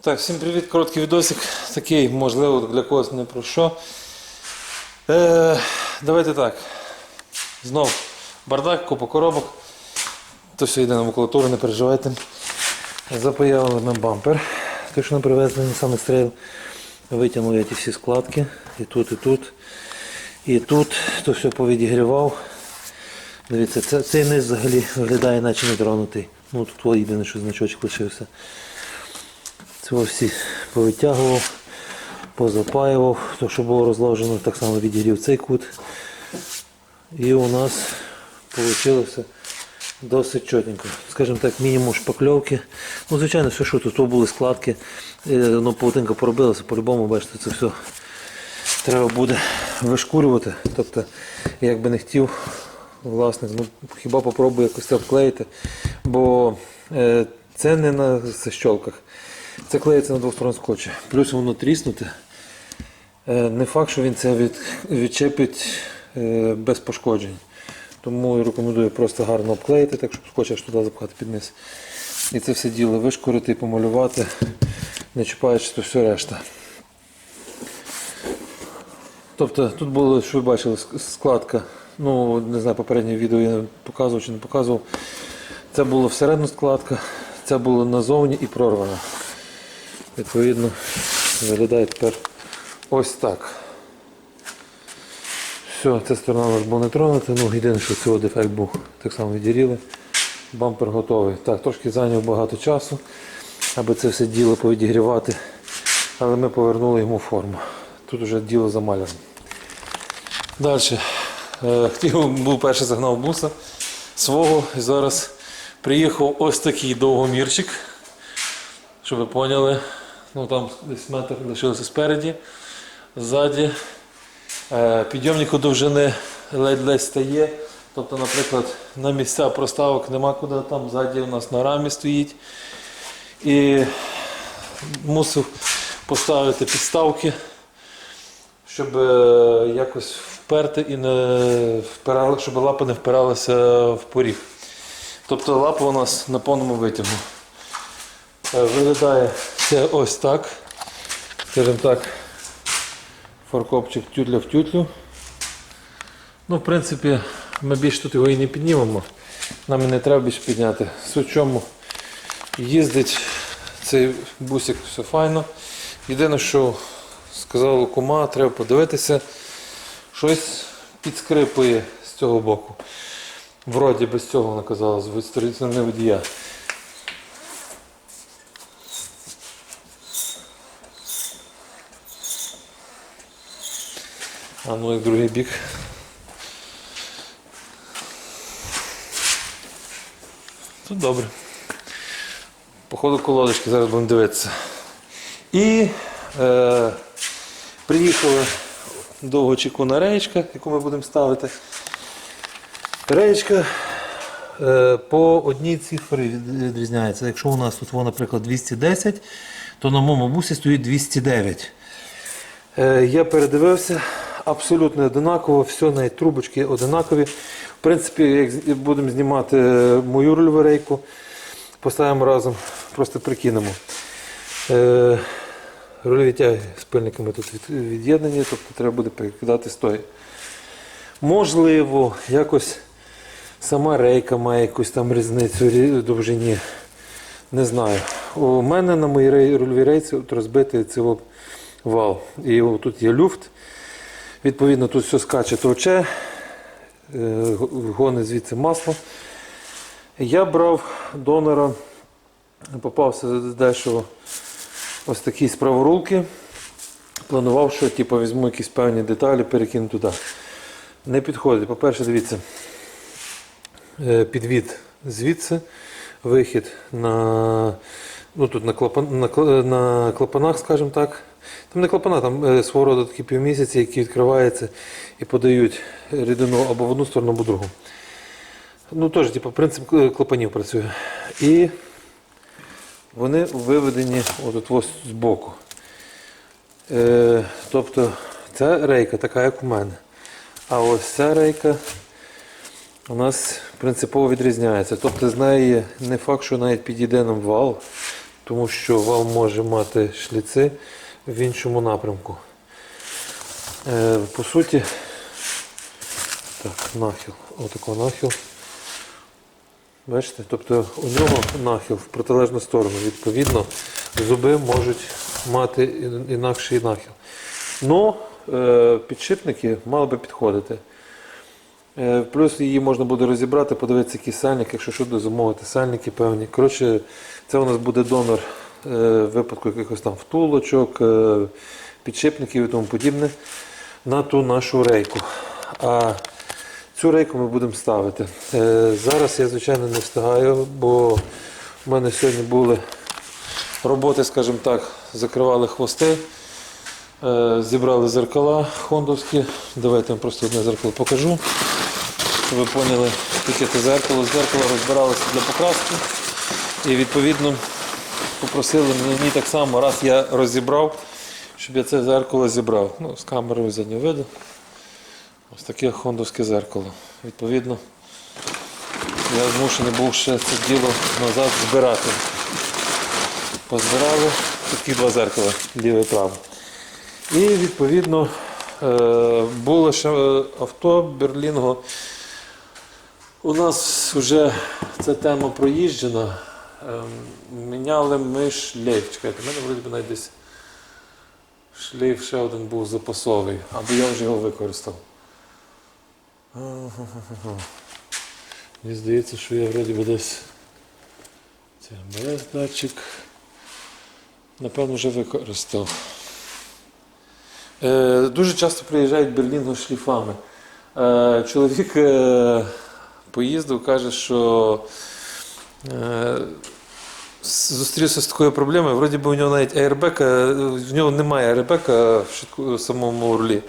Так, всім привіт, короткий відосик. Такий, можливо, для когось не про що. Е, давайте так. Знов бардак, купа коробок. То все йде на макулатуру, не переживайте. Запаяли ми бампер. Той, що нам привезли на саме стріл. Витягнув ті всі складки. І тут, і тут. І тут. То все повідігрівав. Дивіться, це, цей низ взагалі виглядає, наче не тронутий. Ну тут єдине, що значочок лишився. Це всі повитягував, позапаював, то що було розложено, так само відігрів цей кут. І у нас вийшло досить чотенько. Скажімо так, мінімум шпакльовки. Ну, звичайно, все що тут були складки, е, ну, паутинка поробилася, по-любому, бачите, це все треба буде вишкурювати. Тобто, як би не хотів власник, ну, хіба попробую якось це обклеїти, бо е, це не на защолках. Це клеїться на двосторонній скотчі. Плюс воно тріснуте. Е, Не факт, що він це від, відчепить е, без пошкоджень. Тому рекомендую просто гарно обклеїти, так щоб скотч аж туди запхати під низ. І це все діло вишкурити, помалювати, не чіпаючи то все решта. Тобто тут було, що ви бачили, складка. Ну, не знаю, попереднє відео я показував чи не показував. Це була всередину складка, це було назовні і прорвано. Відповідно, виглядає тепер ось так. Все, ця сторона у нас була не тронута, ну єдине, що цього дефект був, так само відділили. Бампер готовий. Так, трошки зайняв багато часу, аби це все діло повідігрівати, але ми повернули йому форму. Тут вже діло замаляно. Далі. Е, Хотів, був перший загнав буса свого і зараз приїхав ось такий довгомірчик. Щоб ви поняли, ну там десь метр лишилося спереді, ззаді. Е, Підйомнику довжини ледь-ледь стає. Тобто, наприклад, на місця проставок нема куди, там ззаді у нас на рамі стоїть. І мусив поставити підставки, щоб е, якось вперти і не впирали, щоб лапа не впиралася в поріг. Тобто лапа у нас на повному витягу. Е, Виглядає це ось так. Скажімо так, фаркопчик тютля в тютлю. Ну, в принципі, ми більше тут його і не піднімемо. Нам і не треба більше підняти. Суть чому їздить цей бусик, все файно. Єдине, що сказала кума, треба подивитися, щось підскрипує з цього боку. Вроді без цього вона казала, з сторони водія. А ну і другий бік. Тут добре. Походу колодочки, зараз будемо дивитися. І е, приїхала довгоочікувана реєчка, яку ми будемо ставити. Реєчка е, по одній цифрі відрізняється. Якщо у нас тут, наприклад, 210, то на моєму бусі стоїть 209. Е, Я передивився, абсолютно одинаково, все, навіть трубочки одинакові. В принципі, як будемо знімати е, мою рульову рейку, поставимо разом, просто прикинемо. Е, Рульові тяги з тут від'єднані, тобто треба буде перекидати стої. Можливо, якось сама рейка має якусь там різницю рі- довжині. Не знаю. У мене на моїй рульовій рейці розбитий цього вал. І тут є люфт. Відповідно, тут все скаче товче, е, гони звідси масло. Я брав донора, попався дешево ось такі з праворулки. Планував, що типу, візьму якісь певні деталі, перекину туди. Не підходить. По-перше, дивіться, е, підвід звідси, вихід на, ну, тут на, клапан, на, на клапанах, скажімо так. Там не клапана, там е, свого роду такі півмісяці, які відкриваються і подають рідину або в одну сторону, або в другу. Ну, теж, типу, принцип е, клапанів працює. І вони виведені отут ось збоку. Е, тобто ця рейка така, як у мене. А ось ця рейка у нас принципово відрізняється. Тобто з неї не факт, що навіть підійде нам вал, тому що вал може мати шліци в іншому напрямку. Е, по суті, так, нахил. Отако нахил. Бачите? Тобто у нього нахил в протилежну сторону. Відповідно, зуби можуть мати інакший нахил. Ну, е, підшипники мали би підходити. Е, Плюс її можна буде розібрати, подивитися, який сальник, якщо що, замовити сальники певні. Коротше, це у нас буде донор в випадку якихось там втулочок, е, підшипників і тому подібне на ту нашу рейку. А цю рейку ми будемо ставити. Е, Зараз я, звичайно, не встигаю, бо в мене сьогодні були роботи, скажімо так, закривали хвости. Е, Зібрали зеркала хондовські. Давайте я вам просто одне зеркало покажу. Щоб ви поняли, яке це зеркало. Зеркало розбиралося для покраски. І відповідно попросили мені так само, раз я розібрав, щоб я це зеркало зібрав. Ну, з камерою заднього виду. Ось таке хондовське зеркало. Відповідно, я змушений був ще це діло назад збирати. Позбирали такі два зеркала, ліве і праве. І відповідно е, було ще е, авто Берлінго. У нас вже ця тема проїжджена. Ем, Міняли ми шлейф. Чекайте, в мене вроді би навіть десь шлейф ще один був запасовий, або я вже його використав. Мені здається, що я вроді би десь це МБС датчик. Напевно, вже використав. Е, дуже часто приїжджають Берлінго з шліфами. Е, чоловік е, поїздив, каже, що зустрівся з такою проблемою. Вроді би у нього навіть аербека, в нього немає аербека в самому рулі.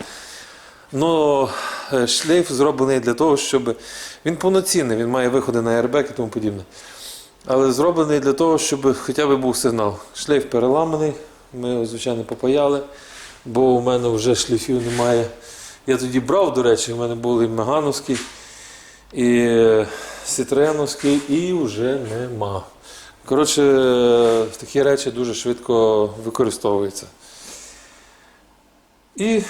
Но е, шлейф зроблений для того, щоб він повноцінний, він має виходи на аербек і тому подібне. Але зроблений для того, щоб хоча б був сигнал. Шлейф переламаний, ми звичайно, попаяли, бо у мене вже шліфів немає. Я тоді брав, до речі, у мене був і Мегановський, і е, Сітреновський, і вже нема. Коротше, такі речі дуже швидко використовуються. І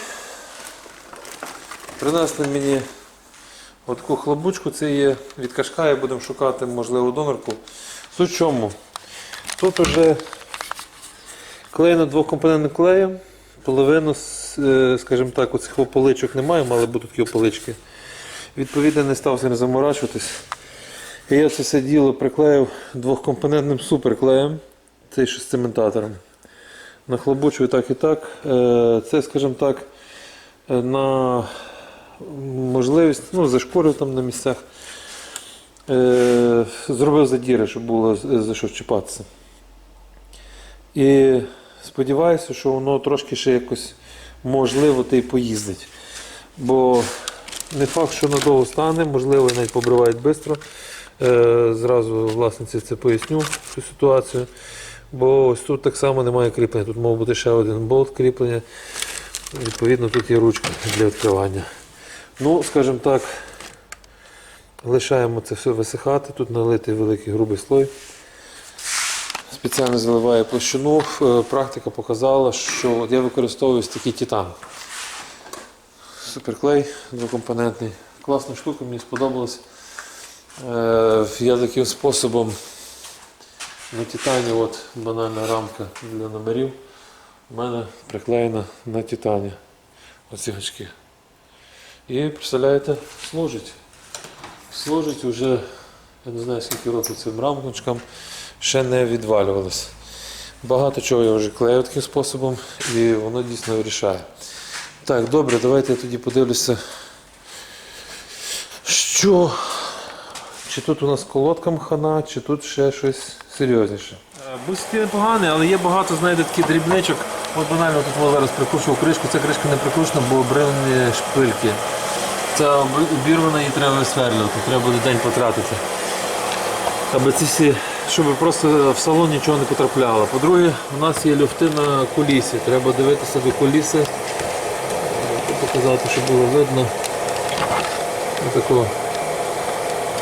принесли мені отаку хлопбучку, це є від Кашкая, будемо шукати можливу донорку. Суть чому? Тут вже клеєно двокомпонентним клеєм. Половину, е, скажімо так, оцих поличок немає, мали бути такі полички. Відповідно, не став не заморачуватись. І я це все діло приклеїв двохкомпонентним суперклеєм, цей цементатором. Нахлобучую так і так. Е, Це, скажімо так, е, на можливість, ну, зашкурив там на місцях. Е, Зробив задіри, щоб було за що чіпатися. І сподіваюся, що воно трошки ще якось можливо та й поїздить. Бо не факт, що надовго стане, можливо, навіть побривають швидко. Е, Зразу власниці це поясню цю ситуацію. Бо ось тут так само немає кріплення. Тут мав бути ще один болт кріплення. Відповідно, тут є ручка для відкривання. Ну, скажімо так, лишаємо це все висихати. Тут налитий великий грубий слой. Спеціально заливаю площину. Е, Практика показала, що я використовую такий титан. Суперклей двокомпонентний. Класна штука, мені сподобалось. Е, Я таким способом на титані от банальна рамка для номерів. У мене приклеєна на титані. Оці гачки. І представляєте, служить. Служить уже, я не знаю скільки років цим рамкничкам, ще не відвалювалося. Багато чого я вже клею таким способом і воно дійсно вирішає. Так, добре, давайте я тоді подивлюся, що чи тут у нас колодка мхана, чи тут ще щось серйозніше. Бусики непогані, але є багато, знаєте, таких дрібничок. От банально тут я зараз прикручував кришку, ця кришка не прикручена, бо обривані шпильки. Обр- обірвана її треба висверлювати, треба буде день потратити. Аби ці всі, щоб просто в салон нічого не потрапляло. По-друге, у нас є люфти на кулісі. Треба дивитися до куліси. Показати, щоб було видно.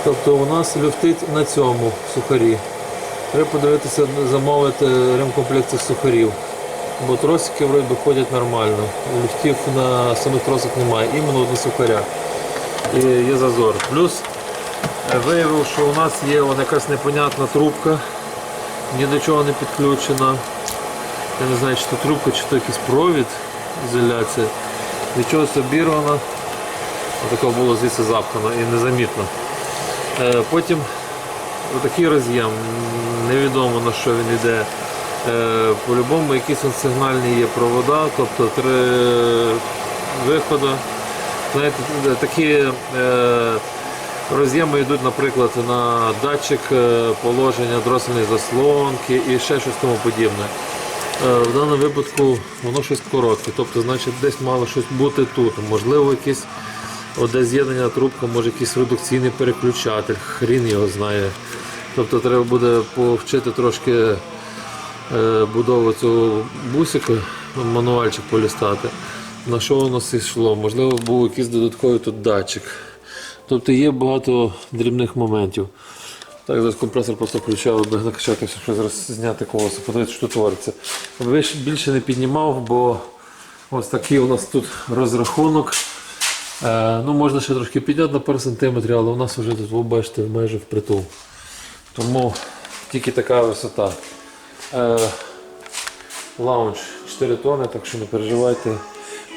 Тобто у нас люфтить на цьому сухарі. Треба подивитися, замовити ремкомплекти сухарів. Бо тросики вроді ходять нормально. Люфтів на самих тросах немає, іменно на сухарях. І є зазор. Плюс е, виявив, що у нас є якась непонятна трубка, ні до чого не підключена. Я не знаю, чи то трубка, чи то якийсь провід, ізоляція. Від чогось обірвана. Отако було звідси запхано і незамітно. Е, Потім отакий роз'єм, невідомо на що він йде. Е, По-любому якісь сигнальні є провода, тобто три виходи. Знаєте, такі е, роз'єми йдуть, наприклад, на датчик положення дросельної заслонки і ще щось тому подібне. Е, В даному випадку воно щось коротке, тобто значить десь мало щось бути тут. Можливо, якийсь от де з'єднання трубка, може якийсь редукційний переключатель, хрін його знає. Тобто треба буде повчити трошки е, будову цього бусика, мануальчик полістати. На що воно йшло? Можливо, був якийсь додатковий тут датчик. Тобто є багато дрібних моментів. Так, зараз компресор просто включав, аби накачатися, що зараз зняти колесо, подивитися, що твориться. Більше не піднімав, бо ось такий у нас тут розрахунок. Е, ну, можна ще трошки підняти на пару сантиметрів, але у нас вже тут, ви бачите, майже впритул. Тому тільки така висота. Е, лаунж 4 тони, так що не переживайте,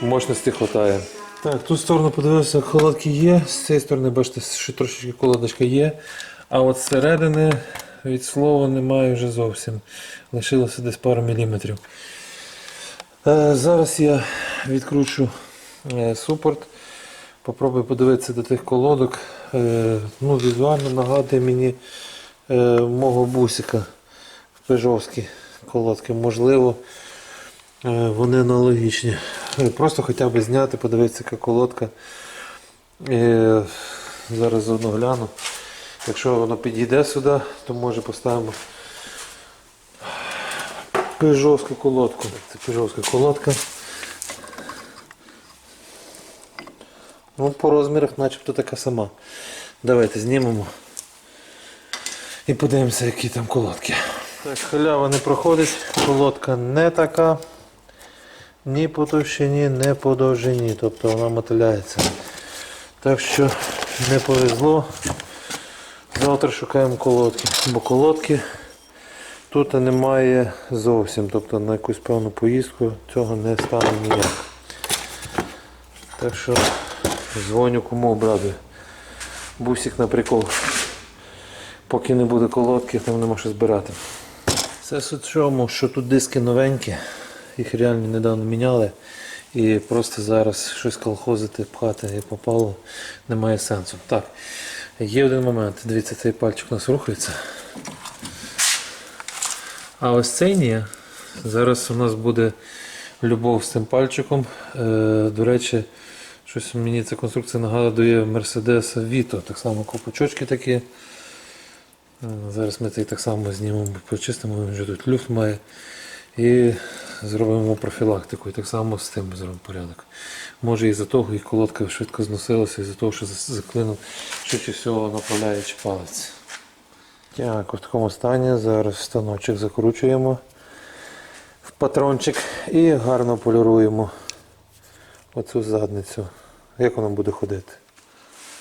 мощності вистачає. Так, ту сторону подивився, холодки є, з цієї сторони, бачите, що трошечки колодочка є. А от зсередини від слова немає вже зовсім. Лишилося десь пару міліметрів. Е, зараз я відкручу е, супорт. Попробую подивитися до тих колодок. Е, ну, візуально нагадує мені мого бусика в пежовські колодки. Можливо, вони аналогічні. Просто хоча б зняти, подивитися, яка колодка. Зараз заодно гляну. Якщо воно підійде сюди, то може поставимо пежовську колодку. Це пежовська колодка. Ну, по розмірах начебто така сама. Давайте знімемо і подивимося, які там колодки. Так, халява не проходить, колодка не така. Ні по товщині, не по довжині, тобто вона мотиляється. Так що не повезло. Завтра шукаємо колодки, бо колодки тут немає зовсім. Тобто на якусь певну поїздку цього не стане ніяк. Так що дзвоню кому обрадую. Бусик на прикол. Поки не буде колодки, там нема що збирати. Суть в чому, що тут диски новенькі, їх реально недавно міняли. І просто зараз щось колхозити, пхати і попало, немає сенсу. Так, є один момент. Дивіться, цей пальчик у нас рухається. А ось цей ні. Зараз у нас буде любов з цим пальчиком. Е, до речі, щось мені ця конструкція нагадує Mercedes Vito. Так само копачочки такі. Е, Зараз ми цей так само знімемо, почистимо, він вже тут люфт має. І зробимо профілактику. І так само з тим зробимо порядок. Може із-за того і колодка швидко зносилася, із-за того, що заклинув швидше всього направляючи палець. Так, в такому стані зараз станочок закручуємо в патрончик і гарно поліруємо оцю задницю. Як воно буде ходити.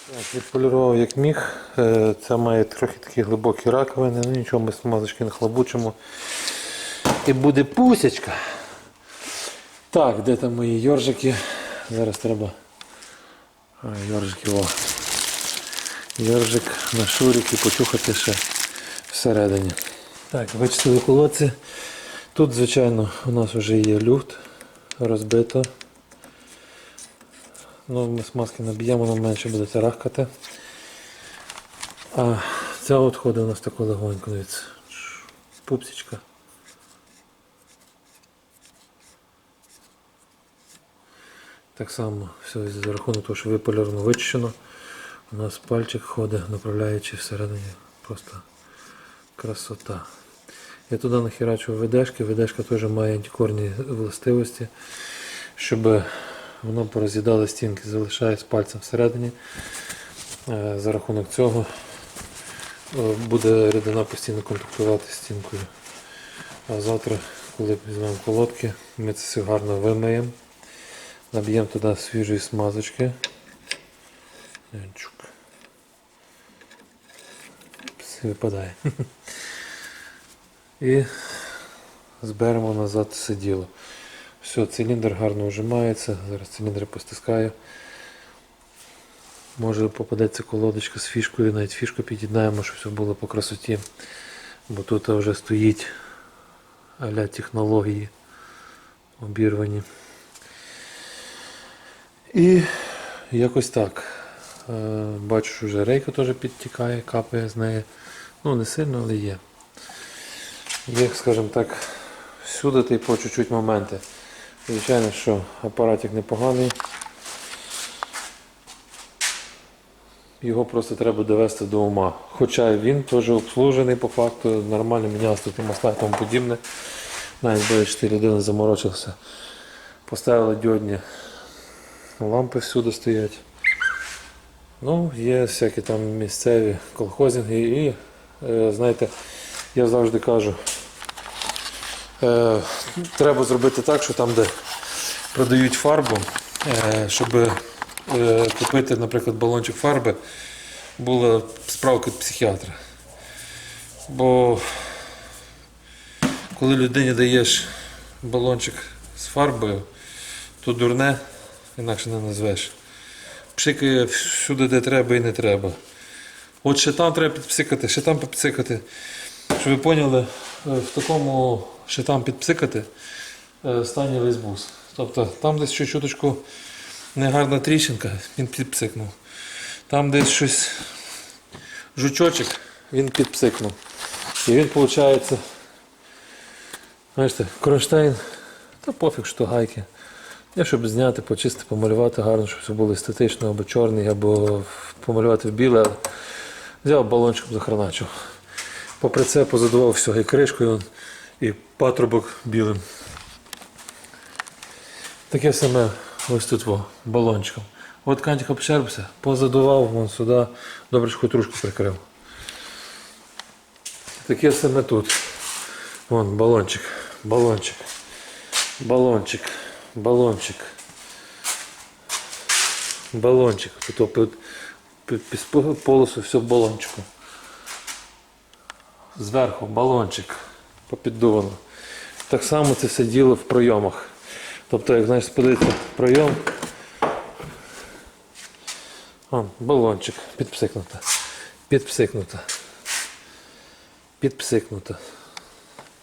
Так, відполірував як міг. Е, Це має трохи такі глибокі раковини, ну нічого, ми смазочки нахлобучимо. І буде пусячка. Так, де там мої йоржики? Зараз треба. Йоржики, о. Йоржик на шурик і почухати ще всередині. Так, вичистили колодці. Тут, звичайно, у нас вже є люфт розбито. Ну, ми смазки наб'ємо, воно менше буде тарахкати. А ця от ходить у нас тако легонько. Пупсічка. Так само все за рахунок того, що виполярно вичищено. У нас пальчик ходить, направляючи всередині. Просто красота. Я туди нахерачу ведешки. Ведешка теж має антикорні властивості, щоб воно пороз'їдало стінки, залишає пальцем всередині. Е, За рахунок цього е, буде рідина постійно контактувати з стінкою. А завтра, коли візьмемо колодки, ми це все гарно вимиємо. Наб'ємо туди свіжої смазочки. Янчук. Все випадає. І зберемо назад все діло. Все, циліндр гарно вжимається. Зараз циліндр постискаю. Може попадеться колодочка з фішкою, навіть фішку під'єднаємо, щоб все було по красоті. Бо тут вже стоїть аля технології обірвані. І якось так. Е, Бачу, що вже рейка теж підтікає, капає з неї. Ну, не сильно, але є. Є, скажімо так, всюди ти по чуть-чуть моменти. Звичайно, що апаратик непоганий. Його просто треба довести до ума. Хоча він теж обслужений по факту, нормально мінявся тут масла і тому подібне. Навіть бачите, людина заморочилася. Поставили діодні лампи всюди стоять. Ну, є всякі там місцеві колхозинги і, е, знаєте, я завжди кажу, е, треба зробити так, що там, де продають фарбу, е, щоб купити, наприклад, балончик фарби, була справка від психіатра. Бо коли людині даєш балончик з фарбою, то дурне, інакше не назвеш. Пшикає всюди, де треба і не треба. От ще там треба підпсикати, ще там підпсикати. Щоб ви поняли, е, в такому ще там підпсикати е, стані весь бус. Тобто там десь щось чуточку негарна тріщинка, він підпсикнув. Там десь щось жучочок, він підпсикнув. І він виходить, знаєте, кронштейн, та пофіг, що гайки. Я щоб зняти, почистити, помалювати гарно, щоб все було естетично, або чорний, або помалювати в біле. Взяв балончиком захреначив. Попри це позадував все і кришкою, і патрубок білим. Таке саме ось тут во, балончиком. От кантик обшербся, позадував вон сюди, добре, хоч трошку прикрив. Таке саме тут. Вон балончик, балончик, балончик, балончик. Балончик. Тут під, полосу все в балончику. Зверху балончик попіддувано. Так само це все діло в пройомах. Тобто, як знаєш, сподиться пройом. Вон, балончик підпсикнуто. Підпсикнуто. Підпсикнуто.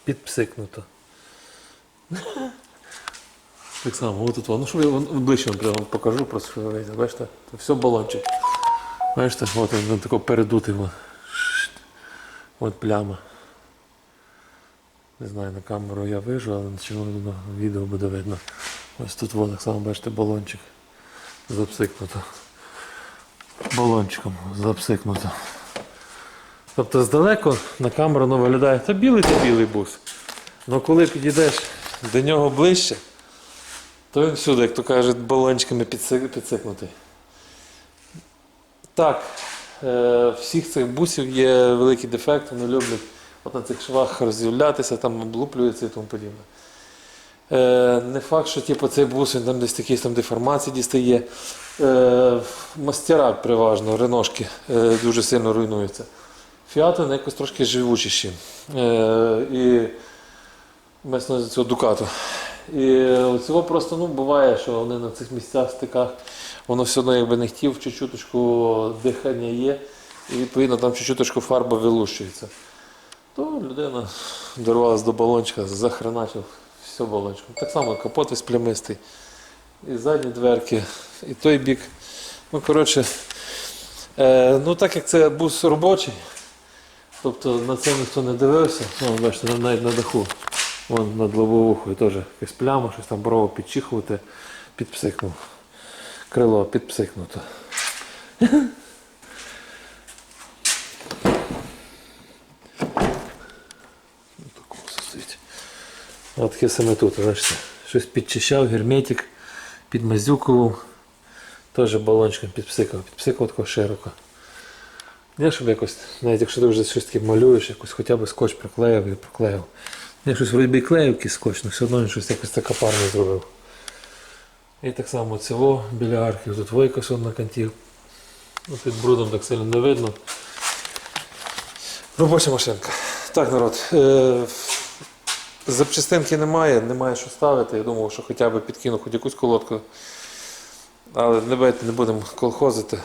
Підпсикнуто. Так само, отут воно. Ну, щоб я ближче вам прямо покажу, просто що ви. Бачите, це все балончик. Бачите, от він, тако передутий. От пляма. Не знаю, на камеру я вижу, але на чому на відео буде видно. Ось тут вон так само бачите балончик запсикнуто. Балончиком запсикнуто. Тобто здалеку на камеру воно виглядає, та білий це білий бус. Але коли підійдеш до нього ближче, то він всюди, як то кажуть, балончиками підсикнутий. Так, е, всіх цих бусів є великий дефект, вони люблять от на цих швах роз'являтися, там облуплюються і тому подібне. Е, не факт, що типу, цей бус він там десь якісь там деформації дістає. Е, мастера переважно, реношки дуже сильно руйнуються. Фіати вони якось трошки живучіші. І на цього дукату. І цього просто ну, буває, що вони на цих місцях стиках, воно все одно якби не хотів, чуть-чуточку дихання є, і відповідно там чуть-чуточку фарба вилущується. То людина дорвалась до балончика, захреначив все балончиком. Так само капот із плямистий, і задні дверки, і той бік. Ну, коротше, е, ну так як це бус робочий, тобто на це ніхто не дивився, ну, бачите, навіть на даху. Вон над лобовухою теж якась пляма, щось там брово підчихувати, підпсикнув. Крило підпсикнуто. Такого. От саме тут, бачите. Щось підчищав, герметик, підмазюкував. Теж балончиком підпсикав, підпсикав тако широко. Не, щоб якось, навіть якщо ти вже щось таке малюєш, якось хоча б скотч приклеїв і приклеїв. Я щось вроді клеїв скотч, але все одно він щось якось таке парне зробив. І так само цього біля арків, тут войкос на канті. Ну, під брудом так сильно не видно. Робоча машинка. Так, народ. Е- запчастинки немає, немає що ставити. Я думав, що хоча б підкину хоч якусь колодку. Але давайте не будемо колхозити.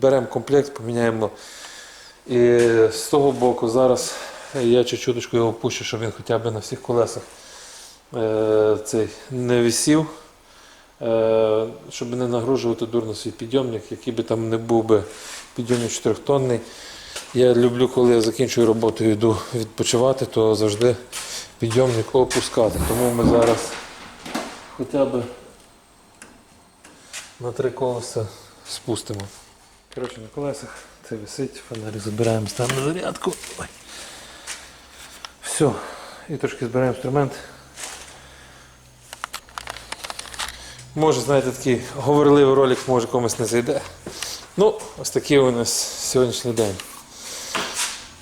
Беремо комплект, поміняємо. І з того боку зараз я чуть-чуточку його пущу, щоб він хоча б на всіх колесах е, цей не висів. Е, щоб не нагружувати дурно свій підйомник, який би там не був би підйомник 4-тонний. Я люблю, коли я закінчую роботу і йду відпочивати, то завжди підйомник опускати. Тому ми зараз хоча б на три колеса спустимо. Коротше, на колесах це висить, фонарик забираємо, ставимо на зарядку. Ой. Все. І трошки збираємо інструмент. Може, знаєте, такий говорливий ролик може комусь не зайде. Ну, ось такий у нас сьогоднішній день.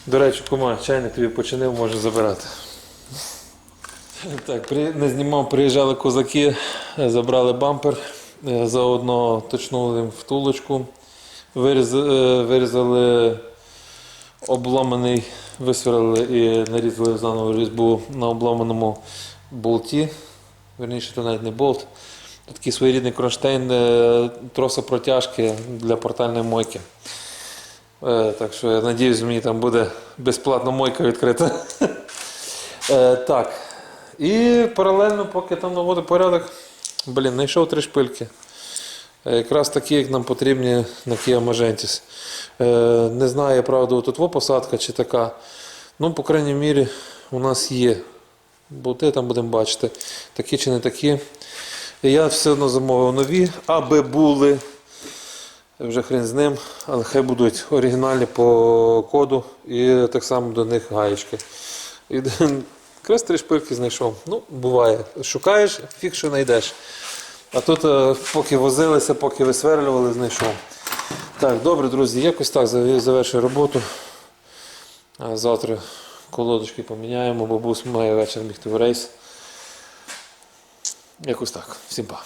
До речі, кума, чайник тобі починив, може забирати. Так, не знімав, приїжджали козаки, забрали бампер, е, заодно точнули втулочку, е, вирізали обломаний, висверлили і нарізали заново різьбу на обломаному болті. Верніше, то навіть не болт. Такий своєрідний кронштейн е, троса протяжки для портальної мойки. Е, Так що я надіюсь, мені там буде безплатна мойка відкрита. Е, Так. І паралельно, поки там наводив порядок, блін, знайшов три шпильки. Е, Якраз такі, як нам потрібні на Kia Magentis. Е, Не знаю, правда, тут посадка чи така. Ну, по крайній мірі, у нас є. Болти там будемо бачити, такі чи не такі. Я все одно замовив нові, аби були. Вже хрен з ним, але хай будуть оригінальні по коду і так само до них гаєчки. І якраз три шпильки знайшов. Ну, буває. Шукаєш, фіг що знайдеш. А тут, е, поки возилися, поки висверлювали, знайшов. Так, добре, друзі, якось так зав- завершую роботу. Завтра колодочки поміняємо, бабусь має вечір бігти в рейс. Якось так. Всім па.